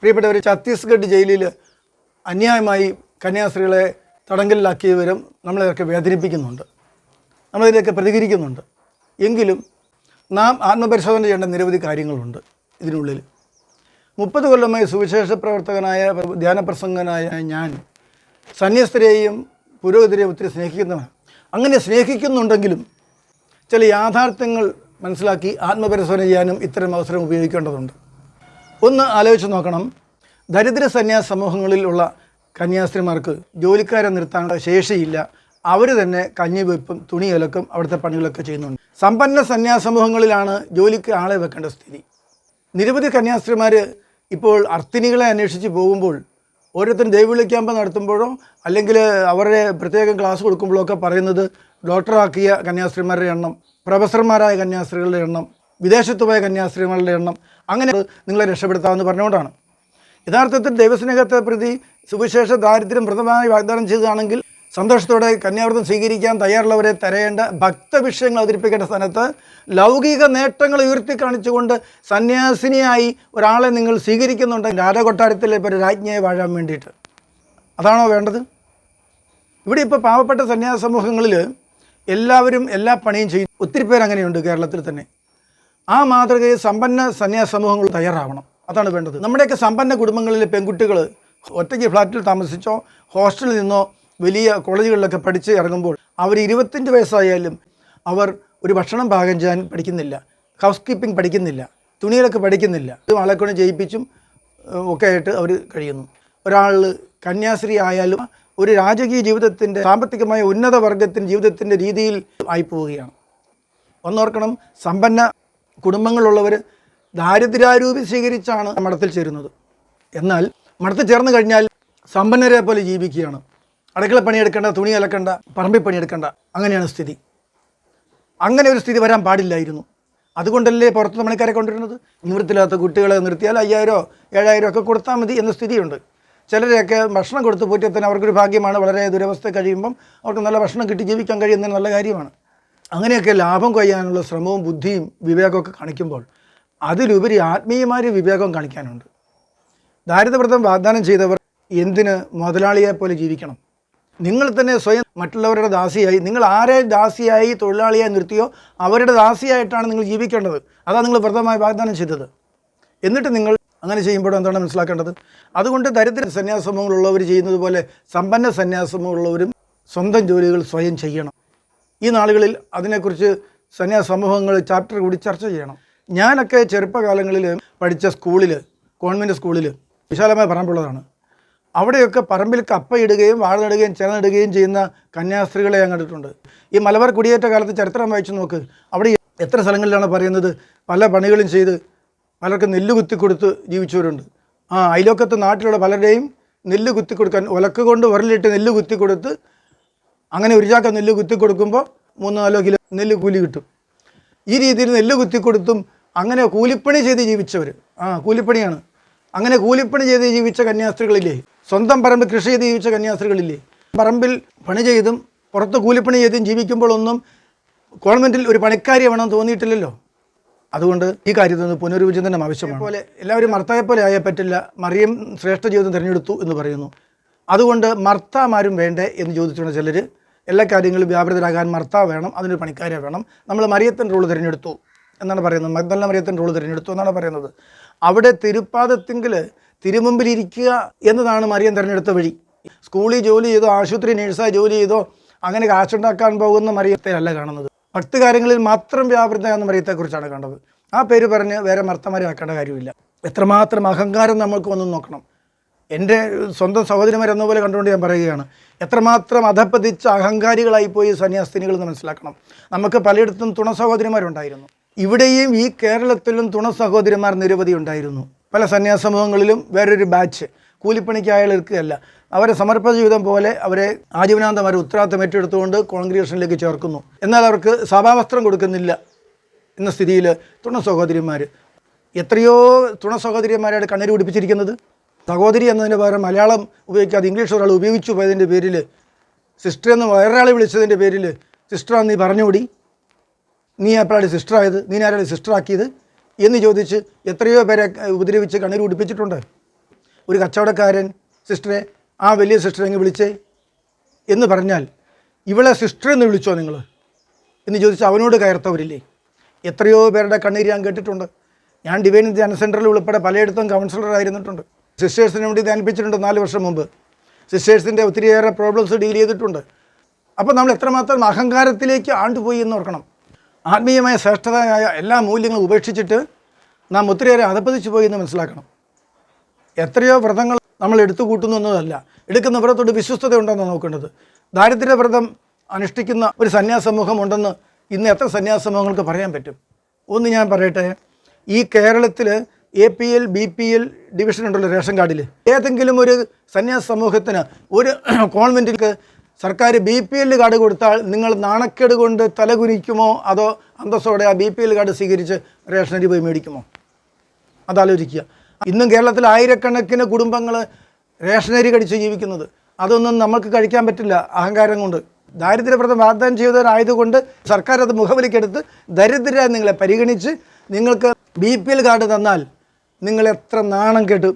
പ്രിയപ്പെട്ടവർ ഛത്തീസ്ഗഡ് ജയിലിൽ അന്യായമായി കന്യാസ്ത്രീകളെ തടങ്കലിലാക്കിയവരും നമ്മളെയൊക്കെ വേദനിപ്പിക്കുന്നുണ്ട്. നമ്മളിതിനൊക്കെ പ്രതികരിക്കുന്നുണ്ട്. എങ്കിലും നാം ആത്മപരിശോധന ചെയ്യേണ്ട നിരവധി കാര്യങ്ങളുണ്ട് ഇതിനുള്ളിൽ മുപ്പത് കൊല്ലമായി സുവിശേഷ പ്രവർത്തകനായ ധ്യാനപ്രസംഗനായ ഞാൻ സന്യസ്തരെയും പുരോഹിതരെയും ഒത്തിരി സ്നേഹിക്കുന്നവനാണ്. അങ്ങനെ സ്നേഹിക്കുന്നുണ്ടെങ്കിലും ചില യാഥാർത്ഥ്യങ്ങൾ മനസ്സിലാക്കി ആത്മപരിശോധന ചെയ്യാനും ഇത്തരം അവസരം ഉപയോഗിക്കേണ്ടതുണ്ട്. ഒന്ന് ആലോചിച്ച് നോക്കണം. ദരിദ്ര സന്യാസ സമൂഹങ്ങളിലുള്ള കന്യാസ്ത്രീമാർക്ക് ജോലിക്കാരെ നിർത്താനുള്ള ശേഷിയില്ല. അവർ തന്നെ കഞ്ഞി വെപ്പും തുണി അലക്കും അവിടുത്തെ പണികളൊക്കെ ചെയ്യുന്നുണ്ട്. സമ്പന്ന സന്യാസ സമൂഹങ്ങളിലാണ് ജോലിക്ക് ആളെ വെക്കേണ്ട സ്ഥിതി. നിരവധി കന്യാസ്ത്രീമാർ ഇപ്പോൾ അർത്തിനികളെ അന്വേഷിച്ച് പോകുമ്പോൾ ഓരോരുത്തരും ദൈവവിളി ക്യാമ്പ് നടത്തുമ്പോഴോ അല്ലെങ്കിൽ അവരുടെ പ്രത്യേകം ക്ലാസ് കൊടുക്കുമ്പോഴോ ഒക്കെ പറയുന്നത് ഡോക്ടറാക്കിയ കന്യാസ്ത്രീമാരുടെ എണ്ണം പ്രൊഫസർമാരായ കന്യാസ്ത്രീകളുടെ എണ്ണം വിദേശത്ത് പോയ കന്യാസ്ത്രീകളുടെ എണ്ണം അങ്ങനെ നിങ്ങളെ രക്ഷപ്പെടുത്താമെന്ന് പറഞ്ഞുകൊണ്ടാണ്. യഥാർത്ഥത്തിൽ ദൈവസ്നേഹത്തെ പ്രതി സുവിശേഷ ദാരിദ്ര്യം പ്രഥമമായി വാഗ്ദാനം ചെയ്തതാണെങ്കിൽ സന്തോഷത്തോടെ കന്യാവ്രതം സ്വീകരിക്കാൻ തയ്യാറുള്ളവരെ തരയേണ്ട ഭക്തവിഷയങ്ങൾ അവതരിപ്പിക്കേണ്ട സ്ഥാനത്ത് ലൗകിക നേട്ടങ്ങൾ ഉയർത്തി കാണിച്ചുകൊണ്ട് സന്യാസിനിയായി ഒരാളെ നിങ്ങൾ സ്വീകരിക്കുന്നുണ്ട് രാജകൊട്ടാരത്തിലെ ഒരു രാജ്ഞിയെ വാഴാൻ വേണ്ടിയിട്ട്. അതാണോ വേണ്ടത്? ഇവിടെ ഇപ്പോൾ പാവപ്പെട്ട സന്യാസ സമൂഹങ്ങളിൽ എല്ലാവരും എല്ലാ പണിയും ചെയ്യും ഒത്തിരി പേര് അങ്ങനെയുണ്ട് കേരളത്തിൽ തന്നെ. ആ മാതൃകയിൽ സമ്പന്ന സന്യാസ സമൂഹങ്ങൾ തയ്യാറാവണം. അതാണ് വേണ്ടത്. നമ്മുടെയൊക്കെ സമ്പന്ന കുടുംബങ്ങളിലെ പെൺകുട്ടികൾ ഒറ്റയ്ക്ക് ഫ്ലാറ്റിൽ താമസിച്ചോ ഹോസ്റ്റലിൽ നിന്നോ വലിയ കോളേജുകളിലൊക്കെ പഠിച്ച് ഇറങ്ങുമ്പോൾ അവർ ഇരുപത്തഞ്ച് വയസ്സായാലും അവർ ഒരു ഭക്ഷണം പാകം ചെയ്യാൻ പഠിക്കുന്നില്ല. ഹൗസ് കീപ്പിംഗ് പഠിക്കുന്നില്ല. തുണികളൊക്കെ പഠിക്കുന്നില്ല. ആളെ കൊണ്ട് ചെയ്യിപ്പിച്ചും ഒക്കെ ആയിട്ട് അവർ കഴിയുന്നു. ഒരാൾ കന്യാസ്ത്രീ ആയാലും ഒരു രാജകീയ ജീവിതത്തിന്റെ സാമ്പത്തികമായ ഉന്നത വർഗത്തിന്റെ ജീവിതത്തിന്റെ രീതിയിൽ ആയിപ്പോവുകയാണ്. ഒന്നോർക്കണം സമ്പന്ന കുടുംബങ്ങളുള്ളവർ ദാരിദ്ര്യാരൂപി സ്വീകരിച്ചാണ് മഠത്തിൽ ചേരുന്നത്. എന്നാൽ മഠത്തിൽ ചേർന്ന് കഴിഞ്ഞാൽ സമ്പന്നരെ പോലെ ജീവിക്കുകയാണ്. അടുക്കള പണിയെടുക്കേണ്ട തുണി അലക്കേണ്ട പറമ്പിൽ പണിയെടുക്കേണ്ട അങ്ങനെയാണ് സ്ഥിതി. അങ്ങനെ ഒരു സ്ഥിതി വരാൻ പാടില്ലായിരുന്നു. അതുകൊണ്ടല്ലേ പുറത്ത് പണിക്കാരെ കൊണ്ടുവരുന്നത്? നിവൃത്തിയില്ലാത്ത കുട്ടികളെ നിർത്തിയാൽ അയ്യായിരോ ഏഴായിരോ ഒക്കെ കൊടുത്താൽ മതി എന്ന സ്ഥിതിയുണ്ട്. ചിലരെയൊക്കെ ഭക്ഷണം കൊടുത്ത് പോറ്റിയാൽ തന്നെ അവർക്കൊരു ഭാഗ്യമാണ്. വളരെ ദുരവസ്ഥ കഴിയുമ്പം അവർക്ക് നല്ല ഭക്ഷണം കിട്ടി ജീവിക്കാൻ കഴിയുന്നത് നല്ല കാര്യമാണ്. അങ്ങനെയൊക്കെ ലാഭം കൊയ്യാനുള്ള ശ്രമവും ബുദ്ധിയും വിവേകമൊക്കെ കാണിക്കുമ്പോൾ അതിലുപരി ആത്മീയമായ വിവേകം കാണിക്കാനുണ്ട്. ദാരിദ്ര്യവ്രതം വാഗ്ദാനം ചെയ്തവർ എന്തിന് മുതലാളിയെ പോലെ ജീവിക്കണം? നിങ്ങൾ തന്നെ സ്വയം മറ്റുള്ളവരുടെ ദാസിയായി നിങ്ങൾ ആരെ ദാസിയായി തൊഴിലാളിയായി നിർത്തിയോ അവരുടെ ദാസിയായിട്ടാണ് നിങ്ങൾ ജീവിക്കേണ്ടത്. അതാണ് നിങ്ങൾ വ്രതമായി വാഗ്ദാനം ചെയ്തത്. എന്നിട്ട് നിങ്ങൾ അങ്ങനെ ചെയ്യുമ്പോൾ എന്താണ് മനസ്സിലാക്കേണ്ടത്? അതുകൊണ്ട് ദരിദ്ര സന്യാസമുള്ളവർ ചെയ്യുന്നത് പോലെ സമ്പന്ന സന്യാസമുള്ളവരും സ്വന്തം ജോലികൾ സ്വയം ചെയ്യണം. ഈ നാളുകളിൽ അതിനെക്കുറിച്ച് സന്യാസ സമൂഹങ്ങൾ ചാപ്റ്റർ കൂടി ചർച്ച ചെയ്യണം. ഞാനൊക്കെ ചെറുപ്പകാലങ്ങളിൽ പഠിച്ച സ്കൂളിൽ ഗവൺമെന്റ് സ്കൂളിൽ വിശാലമായ പറമ്പുള്ളതാണ്. അവിടെയൊക്കെ പറമ്പിൽ കപ്പയിടുകയും വാഴ നടുകയും ചില നടുകയും ചെയ്യുന്ന കന്യാസ്ത്രീകളെ ഞാൻ കണ്ടിട്ടുണ്ട്. ഈ മലബാർ കുടിയേറ്റ കാലത്ത് ചരിത്രം വായിച്ചു നോക്ക്. അവിടെ എത്ര സ്ഥലങ്ങളിലാണ് പറയുന്നത്? പല പണികളും ചെയ്ത് പലർക്കും നെല്ല് കുത്തി കൊടുത്ത് ജീവിച്ചവരുണ്ട്. ആ അയലോക്കത്ത് നാട്ടിലുള്ള പലരുടെയും നെല്ല് കുത്തി കൊടുക്കാൻ ഉലക്ക കൊണ്ട് ഉരലിട്ട് നെല്ല് കുത്തി കൊടുത്ത് അങ്ങനെ ഒരു ചാക്ക നെല്ല് കുത്തി കൊടുക്കുമ്പോൾ മൂന്നോ നാലോ കിലോ നെല്ല് കൂലി കിട്ടും. ഈ രീതിയിൽ നെല്ല് കുത്തി കൊടുത്തും അങ്ങനെ കൂലിപ്പണി ചെയ്ത് ജീവിച്ചവർ ആ കൂലിപ്പണിയാണ്. അങ്ങനെ കൂലിപ്പണി ചെയ്ത് ജീവിച്ച കന്യാസ്ത്രീകളില്ലേ? സ്വന്തം പറമ്പിൽ കൃഷി ചെയ്ത് ജീവിച്ച കന്യാസ്ത്രീകളില്ലേ? പറമ്പിൽ പണി ചെയ്തും പുറത്ത് കൂലിപ്പണി ചെയ്തും ജീവിക്കുമ്പോഴൊന്നും ഗവൺമെന്റിൽ ഒരു പണിക്കാരി വേണമെന്ന് തോന്നിയിട്ടില്ലല്ലോ? അതുകൊണ്ട് ഈ കാര്യത്തിൽ നിന്ന് പുനരുവിചിന്തനം ആവശ്യമാണ്. പോലെ എല്ലാവരും മർത്തായ പോലെ ആയേ പറ്റില്ല. മറിയം ശ്രേഷ്ഠ ജീവിതം തിരഞ്ഞെടുത്തു എന്ന് പറയുന്നു. അതുകൊണ്ട് മർത്താമാരും വേണ്ടേ എന്ന് ചോദിച്ചുകൊണ്ട് ചിലർ എല്ലാ കാര്യങ്ങളും വ്യാപൃതരാകാൻ മർത്താവ് വേണം അതിനൊരു പണിക്കാരെ വേണം. നമ്മൾ മറിയത്തൻ റോൾ തിരഞ്ഞെടുത്തു എന്നാണ് പറയുന്നത്. മഗ്ദല മറിയത്തൻ റോൾ തിരഞ്ഞെടുത്തു എന്നാണ് പറയുന്നത്. അവിടെ തിരുപ്പാദത്തിങ്കിൽ തിരുമുമ്പിലിരിക്കുക എന്നതാണ് മറിയം തിരഞ്ഞെടുത്ത വഴി. സ്കൂളിൽ ജോലി ചെയ്തോ ആശുപത്രി നേഴ്സായി ജോലി ചെയ്തോ അങ്ങനെ കാശുണ്ടാക്കാൻ പോകുന്ന മറിയത്തെ അല്ല കാണുന്നത്. ഭക്തകാര്യങ്ങളിൽ മാത്രം വ്യാപൃത എന്ന മറിയത്തെക്കുറിച്ചാണ് കണ്ടത്. ആ പേര് പറഞ്ഞ് വേറെ മർത്തമാരെ ആക്കേണ്ട കാര്യമില്ല. എത്രമാത്രം അഹങ്കാരം നമ്മൾക്ക് വന്നു നോക്കണം. എന്റെ സ്വന്തം സഹോദരിമാരെന്ന പോലെ കണ്ടുകൊണ്ട് ഞാൻ പറയുകയാണ് എത്രമാത്രം അധപ്പതിച്ച് അഹങ്കാരികളായി പോയി സന്യാസിനികൾ എന്ന് മനസ്സിലാക്കണം. നമുക്ക് പലയിടത്തും തുണ സഹോദരിമാരുണ്ടായിരുന്നു. ഇവിടെയും ഈ കേരളത്തിലും തുണ സഹോദരിമാർ നിരവധി ഉണ്ടായിരുന്നു. പല സന്യാസ സമൂഹങ്ങളിലും വേറൊരു ബാച്ച് കൂലിപ്പണിക്കായകൾക്കല്ല അവരെ സമർപ്പണ ജീവിതം പോലെ അവരെ ആജീവനാന്തം അവരെ ഉത്തരവാദിത്തം ഏറ്റെടുത്തുകൊണ്ട് കോൺഗ്രേഷനിലേക്ക് ചേർക്കുന്നു. എന്നാൽ അവർക്ക് സഭാവസ്ത്രം കൊടുക്കുന്നില്ല എന്ന സ്ഥിതിയിൽ തുണ സഹോദരിമാർ. എത്രയോ തുണ സഹോദരിമാരായിട്ട് കണ്ണീര് പിടിപ്പിച്ചിരിക്കുന്നത്? സഹോദരി എന്നതിന് പകരം മലയാളം ഉപയോഗിക്കാതെ ഇംഗ്ലീഷ് ഒരാൾ ഉപയോഗിച്ചു പോയതിന്റെ പേരിൽ സിസ്റ്റർ എന്ന് വേറൊരാളെ വിളിച്ചതിന്റെ പേരിൽ സിസ്റ്ററാന്ന് നീ പറഞ്ഞുകൂടി? നീ എപ്പോഴാണ് സിസ്റ്ററായത് നീ ആരാണ് സിസ്റ്ററാക്കിയത് എന്ന് ചോദിച്ച് എത്രയോ പേരെ ഉപദ്രവിച്ച് കണ്ണീർ കുടിപ്പിച്ചിട്ടുണ്ട്. ഒരു കച്ചവടക്കാരൻ സിസ്റ്ററെ ആ വലിയ സിസ്റ്ററെ അങ്ങ് വിളിച്ചേ എന്ന് പറഞ്ഞാൽ ഇവളെ സിസ്റ്റർ എന്ന് വിളിച്ചോ നിങ്ങൾ? എന്ന് ചോദിച്ച് അവനോട് കയർത്തവരില്ലേ? എത്രയോ പേരുടെ കണ്ണീര് ഞാൻ കേട്ടിട്ടുണ്ട്. ഞാൻ ഡിവൈൻ ധ്യാന സെന്ററിൽ ഉൾപ്പെടെ പലയിടത്തും കൗൺസിലർ ആയിരുന്നിട്ടുണ്ട്. സിസ്റ്റേഴ്സിനെ വേണ്ടി ധ്യാനിപ്പിച്ചിട്ടുണ്ട് നാല് വർഷം മുമ്പ്. സിസ്റ്റേഴ്സിന്റെ ഒത്തിരിയേറെ പ്രോബ്ലംസ് ഡീൽ ചെയ്തിട്ടുണ്ട്. അപ്പോൾ നമ്മൾ എത്രമാത്രം അഹങ്കാരത്തിലേക്ക് ആണ്ടുപോയി എന്ന് ഓർക്കണം. ആത്മീയമായ ശ്രേഷ്ഠതയായ എല്ലാ മൂല്യങ്ങളും ഉപേക്ഷിച്ചിട്ട് നാം ഒത്തിരിയേറെ അധപ്പതിച്ചു പോയി എന്ന് മനസ്സിലാക്കണം. എത്രയോ വ്രതങ്ങൾ നമ്മൾ എടുത്തു കൂട്ടുന്നു എന്നതല്ല. എടുക്കുന്ന വ്രതത്തോട് വിശ്വസ്തത ഉണ്ടെന്നാണ് നോക്കേണ്ടത്. ദാരിദ്ര്യ വ്രതം അനുഷ്ഠിക്കുന്ന ഒരു സന്യാസ സമൂഹം ഉണ്ടെന്ന് ഇന്ന് എത്ര സന്യാസ സമൂഹങ്ങൾക്ക് പറയാൻ പറ്റും? ഒന്ന് ഞാൻ പറയട്ടെ. ഈ കേരളത്തിൽ A P L B P L division ഉണ്ടല്ലോ റേഷൻ കാർഡിൽ ഏതെങ്കിലും ഒരു സന്യാസ സമൂഹത്തിന് ഒരു കോൺവെന്റിലേക്ക് സർക്കാർ ബി പി എൽ കാർഡ് കൊടുത്താൽ നിങ്ങൾ നാണക്കേട് കൊണ്ട് തലകുനിക്കുമോ? അതോ അന്തസ്സോടെ ആ ബി പി എൽ കാർഡ് സ്വീകരിച്ച് റേഷൻ അരി പോയി മേടിക്കുമോ? അതാലോചിക്കുക. ഇന്നും കേരളത്തിൽ ആയിരക്കണക്കിന് കുടുംബങ്ങൾ റേഷനരി കടിച്ച് ജീവിക്കുന്നത്. അതൊന്നും നമുക്ക് കഴിക്കാൻ പറ്റില്ല. അഹങ്കാരം കൊണ്ട്. ദാരിദ്ര്യപ്രദം വാഗ്ദാനം ചെയ്തവരായതുകൊണ്ട് സർക്കാർ അത് മുഖവിലേക്കെടുത്ത് ദരിദ്രരായി നിങ്ങളെ പരിഗണിച്ച് നിങ്ങൾക്ക് ബി പി എൽ കാർഡ് തന്നാൽ നിങ്ങൾ എത്ര നാണം കെട്ട്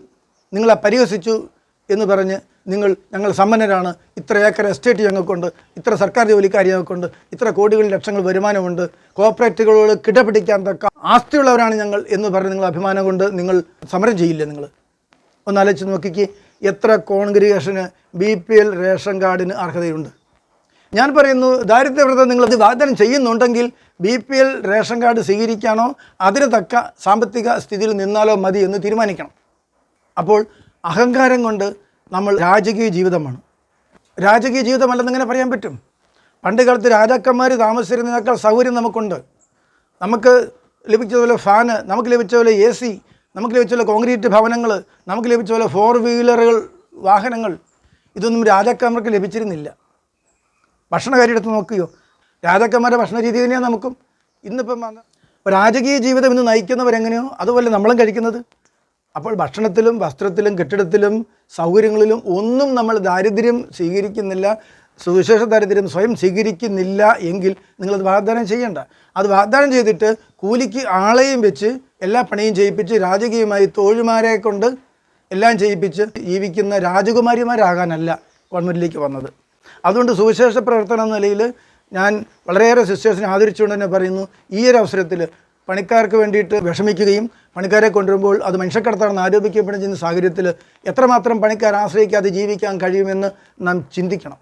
നിങ്ങളെ പരിഹസിച്ചു എന്ന് പറഞ്ഞ് നിങ്ങൾ ഞങ്ങൾ സമ്പന്നരാണ്. ഇത്ര ഏക്കർ എസ്റ്റേറ്റ് ഞങ്ങൾക്കുണ്ട്. ഇത്ര സർക്കാർ ജോലിക്കാർ ഞങ്ങൾക്കുണ്ട്. ഇത്ര കോടികൾ ലക്ഷങ്ങൾ വരുമാനമുണ്ട്. കോപ്പറേറ്റുകളോട് കിടപിടിക്കാൻ തക്ക ആസ്തിയുള്ളവരാണ് ഞങ്ങൾ എന്ന് പറഞ്ഞ് നിങ്ങൾ അഭിമാനം കൊണ്ട് നിങ്ങൾ സമരം ചെയ്യില്ല നിങ്ങൾ? ഒന്ന് ആലോചിച്ച് നോക്കിക്ക്. എത്ര കോൺഗ്രിഗേഷന് ബി പി എൽ റേഷൻ കാർഡിന് അർഹതയുണ്ട്? ഞാൻ പറയുന്നു ദാരിദ്ര്യവ്രതം നിങ്ങൾ അത് വാഗ്ദാനം ചെയ്യുന്നുണ്ടെങ്കിൽ B P L ration card സ്വീകരിക്കാനോ അതിന് തക്ക സാമ്പത്തിക സ്ഥിതിയിൽ നിന്നാലോ മതി എന്ന് തീരുമാനിക്കണം. അപ്പോൾ അഹങ്കാരം കൊണ്ട് നമ്മൾ രാജകീയ ജീവിതമാണ്. രാജകീയ ജീവിതമല്ലെന്ന് എങ്ങനെ പറയാൻ പറ്റും? പണ്ട് കാലത്ത് രാജാക്കന്മാർ താമസിച്ചിരുന്നതിനേക്കാൾ സൗകര്യം നമുക്കുണ്ട്. നമുക്ക് ലഭിച്ച പോലെ ഫാന് നമുക്ക് ലഭിച്ച പോലെ എ സി നമുക്ക് ലഭിച്ച പോലെ കോൺക്രീറ്റ് ഭവനങ്ങൾ നമുക്ക് ലഭിച്ച പോലെ ഫോർ വീലറുകൾ വാഹനങ്ങൾ. ഇതൊന്നും രാജാക്കന്മാർക്ക് ലഭിച്ചിരുന്നില്ല. ഭക്ഷണകാര്യം എടുത്ത് നോക്കുകയോ രാജാക്കന്മാരുടെ ഭക്ഷണ രീതി തന്നെയാണ് നമുക്കും. ഇന്നിപ്പം രാജകീയ ജീവിതം ഇന്ന് നയിക്കുന്നവരെങ്ങനെയോ? അതുപോലെ നമ്മളും കഴിക്കുന്നത്. അപ്പോൾ ഭക്ഷണത്തിലും വസ്ത്രത്തിലും കെട്ടിടത്തിലും സൗകര്യങ്ങളിലും ഒന്നും നമ്മൾ ദാരിദ്ര്യം സ്വീകരിക്കുന്നില്ല. സുവിശേഷ ദാരിദ്ര്യം സ്വയം സ്വീകരിക്കുന്നില്ല എങ്കിൽ നിങ്ങളത് വാഗ്ദാനം ചെയ്യണ്ട. അത് വാഗ്ദാനം ചെയ്തിട്ട് കൂലിക്ക് ആളെയും വെച്ച് എല്ലാ പണിയും ചെയ്യിപ്പിച്ച് രാജകീയമായി തോഴിമാരെ കൊണ്ട് എല്ലാം ചെയ്യിപ്പിച്ച് ജീവിക്കുന്ന രാജകുമാരിമാരാകാനല്ല ഗവൺമെന്റിലേക്ക് വന്നത്. അതുകൊണ്ട് സുവിശേഷ പ്രവർത്തനം നിലയിൽ ഞാൻ വളരെയേറെ സിസ്റ്റേഴ്സിനെ ആദരിച്ചുകൊണ്ട് തന്നെ പറയുന്നു ഈ ഒരു അവസരത്തിൽ പണിക്കാർക്ക് വേണ്ടിയിട്ട് വിഷമിക്കുകയും പണിക്കാരെ കൊണ്ടുവരുമ്പോൾ അത് മനുഷ്യക്കടത്താണെന്ന് ആരോപിക്കപ്പെടുന്ന സാഹചര്യത്തിൽ എത്രമാത്രം പണിക്കാർ ആശ്രയിക്കാതെ ജീവിക്കാൻ കഴിയുമെന്ന് നാം ചിന്തിക്കണം.